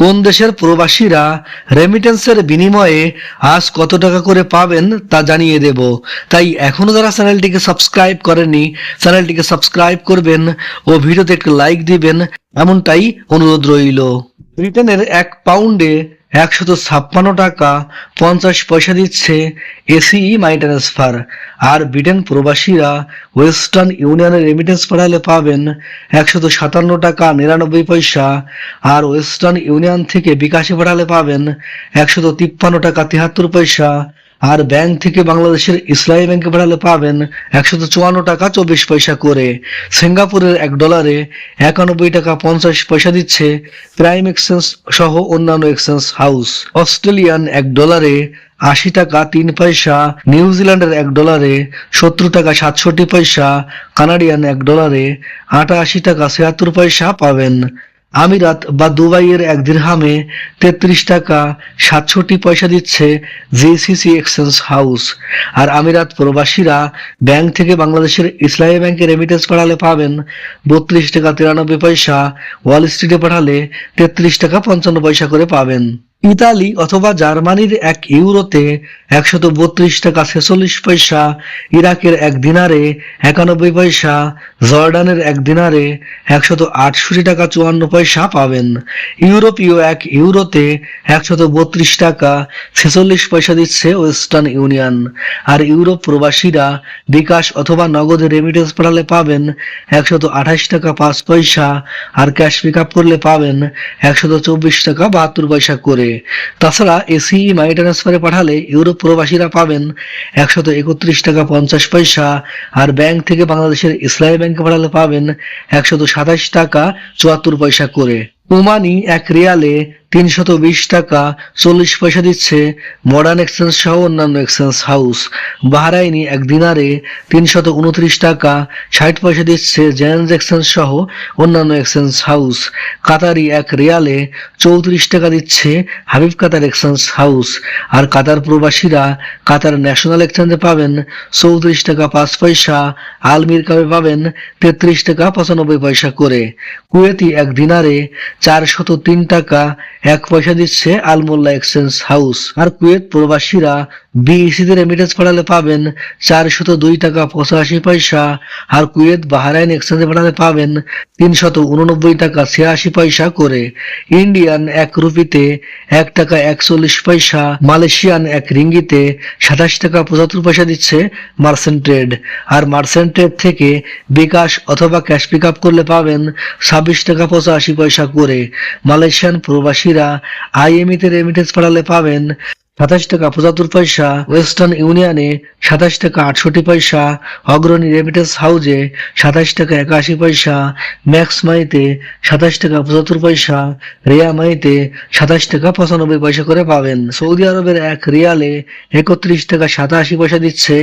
কোন দেশের প্রবাসীরা রেমিটেন্সের বিনিময়ে আজ কত টাকা করে পাবেন তা জানিয়ে দেব। তাই এখনও যারা চ্যানেলটিকে সাবস্ক্রাইব করেনি চ্যানেলটিকে সাবস্ক্রাইব করবেন ও ভিডিওতে একটু লাইক দিবেন, এমনটাই অনুরোধ রইল। ব্রিটেনের এক পাউন্ডে একশত ছাপ্পান্ন টাকা পঞ্চাশ পয়সা দিচ্ছে এসিই মাই ট্রান্সফার। আর ব্রিটেন প্রবাসীরা ওয়েস্টার্ন ইউনিয়নের রেমিটেন্স পাঠালে পাবেন একশত সাতান্ন টাকা নিরানব্বই পয়সা। আর ওয়েস্টার্ন ইউনিয়ন থেকে বিকাশে পাঠালে পাবেন একশত তিপ্পান্ন টাকা তিয়াত্তর পয়সা। আর ব্যাংক থেকে বাংলাদেশের ইসলামী ব্যাংকে পাঠালে পাবেন একশত চুয়ান্ন টাকা চব্বিশ পয়সা করে। সিঙ্গাপুরের এক ডলারে একানব্বই টাকা পঞ্চাশ পয়সা দিচ্ছে প্রাইম এক্সচেঞ্জ সহ অন্যান্য এক্সচেঞ্জ হাউস। অস্ট্রেলিয়ান এক ডলারে আশি টাকা তিন পয়সা নিউজিল্যান্ডের এক ডলারে সত্তর টাকা সাতষট্টি পয়সা, কানাডিয়ান এক ডলারে আটাশি টাকা ছিয়াত্তর পয়সা পাবেন। আমিরাত বা দুবাইয়ের এক দীর্হামে তেত্রিশ টাকা সাতষট্টি পয়সা দিচ্ছে জেসিসি এক্সচেঞ্জ হাউস। আর আমিরাত প্রবাসীরা ব্যাংক থেকে বাংলাদেশের ইসলামী ব্যাংকে রেমিটেন্স পাঠালে পাবেন বত্রিশ টাকা তিরানব্বই পয়সা ওয়াল স্ট্রিটে পাঠালে তেত্রিশ টাকা পঞ্চান্ন পয়সা করে পাবেন। ইতালি অথবা জার্মানির এক ইউরোতে একশত বত্রিশ টাকা ছেচল্লিশ পয়সা, ইরাকের এক দিনারে একানব্বই পয়সা, জর্ডানের এক দিনারে একশত আটষট্টি টাকা চুয়ান্ন পয়সা পাবেন। ইউরোপীয় এক ইউরোতে একশত বত্রিশ টাকা ছেচল্লিশ পয়সা দিচ্ছে ওয়েস্টার্ন ইউনিয়ন। আর ইউরোপ প্রবাসীরা বিকাশ অথবা নগদে রেমিটেন্স পাঠালে পাবেন একশত আঠাশ টাকা পাঁচ পয়সা, আর ক্যাশ পিক আপ করলে পাবেন একশত চব্বিশ টাকা বাহাত্তর পয়সা করে। তাছাড়া এসি মানি ট্রান্সফারে পাঠালে ইউরোপ প্রবাসীরা পাবেন একশত একত্রিশ টাকা পঞ্চাশ পয়সা, আর ব্যাংক থেকে বাংলাদেশের ইসলামী ব্যাংকে পাঠালে পাবেন একশত সাতাশ টাকা চুয়াত্তর পয়সা করে। ওমানি এক রিয়ালে তিনশত বিশ টাকা চল্লিশ পয়সা দিচ্ছে মডার্ন এক্সচেঞ্জ সহ অন্যান্য এক্সচেঞ্জ হাউস। বাহরাইনি এক দিনারে তিনশত উনত্রিশ টাকা ষাট পয়সা দিচ্ছে জেন্স এক্সচেঞ্জ সহ অন্যান্য এক্সচেঞ্জ হাউস। কাতারি এক রিয়ালে চৌত্রিশ টাকা দিচ্ছে হাবিব কাতার এক্সচেঞ্জ হাউস। আর কাতার প্রবাসীরা কাতার ন্যাশনাল এক্সচেঞ্জে পাবেন চৌত্রিশ টাকা পাঁচ পয়সা, আলমির কাপে পাবেন তেত্রিশ টাকা পঁচানব্বই পয়সা করে। কুয়েতি এক দিনারে চারশত তিন টাকা এক পয়সা দিচ্ছে আলমোল্লা এক্সচেঞ্জ হাউস। আর কুয়েত প্রবাসীরা বিইসিতে রেমিটেন্স পাঠালে পাবেন চারশত দুই টাকা পঁচাশি পয়সা। আর কুয়েত বাহারাইন এক্সচেঞ্জে পাঠালে পাবেন তিনশত উননব্বই টাকা ছিয়াশি পয়সা করে। ইন্ডিয়ান এক রুপিতে এক টাকা একচল্লিশ পয়সা, মালয়েশিয়ান এক রিঙ্গিতে সাতাশ টাকা পঁচাত্তর পয়সা দিচ্ছে মার্সেন্ট ট্রেড। আর মার্সেন্ট ট্রেড থেকে বিকাশ অথবা ক্যাশ পিক আপ করলে পাবেন ছাব্বিশ টাকা পঁচাশি পয়সা করে। মালয়েশিয়ান প্রবাসীরা আইএমইতে রেমিটেন্স পাঠালে পাবেন সাতাশ টাকা পঁচাত্তর পয়সা, ওয়েস্টার্ন ইউনিয়নে সাতাশ টাকা আটষট্টি পয়সা, অগ্রণী রেমিটেন্স হাউজে সাতাশ টাকা একাশি পয়সা, ম্যাক্স মাইতে সাতাশ টাকা পঁচাত্তর পয়সা, রিয়া মাইতে সাতাশ টাকা পঁচানব্বই পয়সা করে পাবেন। সৌদি আরবের এক রিয়ালে একত্রিশ টাকা সাতাশি পয়সা দিচ্ছে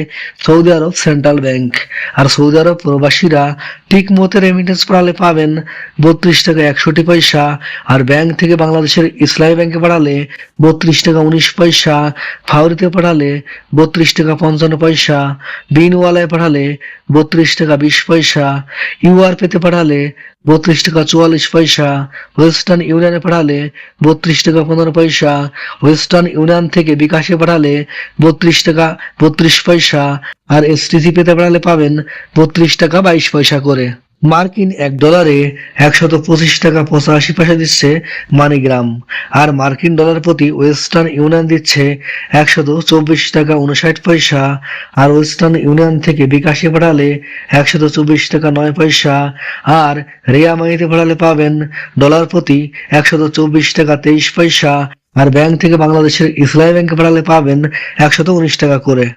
সৌদি আরব সেন্ট্রাল ব্যাংক। আর সৌদি আরব প্রবাসীরা ঠিক মতে রেমিটেন্স পাঠালে পাবেন বত্রিশ টাকা একষট্টি পয়সা, আর ব্যাংক থেকে বাংলাদেশের ইসলামী ব্যাংকে পাঠালে বত্রিশ টাকা উনিশ পয়সা ফাউরিতে পাঠালে বত্রিশ টাকা পঞ্চান্ন পয়সা, বিনওয়ালায় পাঠালে বত্রিশ টাকা বিশ পয়সা ইউআর পেতে পাঠালে বত্রিশ টাকা চুয়াল্লিশ পয়সা, ওয়েস্টার্ন ইউনিয়নে পাঠালে বত্রিশ টাকা পনেরো পয়সা, ওয়েস্টার্ন ইউনিয়ন থেকে বিকাশে পাঠালে বত্রিশ টাকা বত্রিশ পয়সা, আর এসটিসি পেতে পাঠালে পাবেন বত্রিশ টাকা বাইশ পয়সা করে। মার্কিন এক ডলারে একশত পঁচিশ টাকা পঁচাশি পয়সা দিচ্ছে মানিগ্রাম, আর মার্কিন ডলার প্রতি ওয়েস্টার্ন ইউনিয়ন দিচ্ছে একশত চব্বিশ টাকা উনষাট পয়সা, আর ওয়েস্টার্ন ইউনিয়ন থেকে বিকাশে পাঠালে একশত চব্বিশ টাকা নয় পয়সা, আর রিয়া মানিতে পাঠালে পাবেন ডলার প্রতি একশত চব্বিশ টাকা তেইশ পয়সা, আর ব্যাংক থেকে বাংলাদেশের ইসলামী ব্যাংকে পাঠালে পাবেন একশত উনিশ টাকা করে।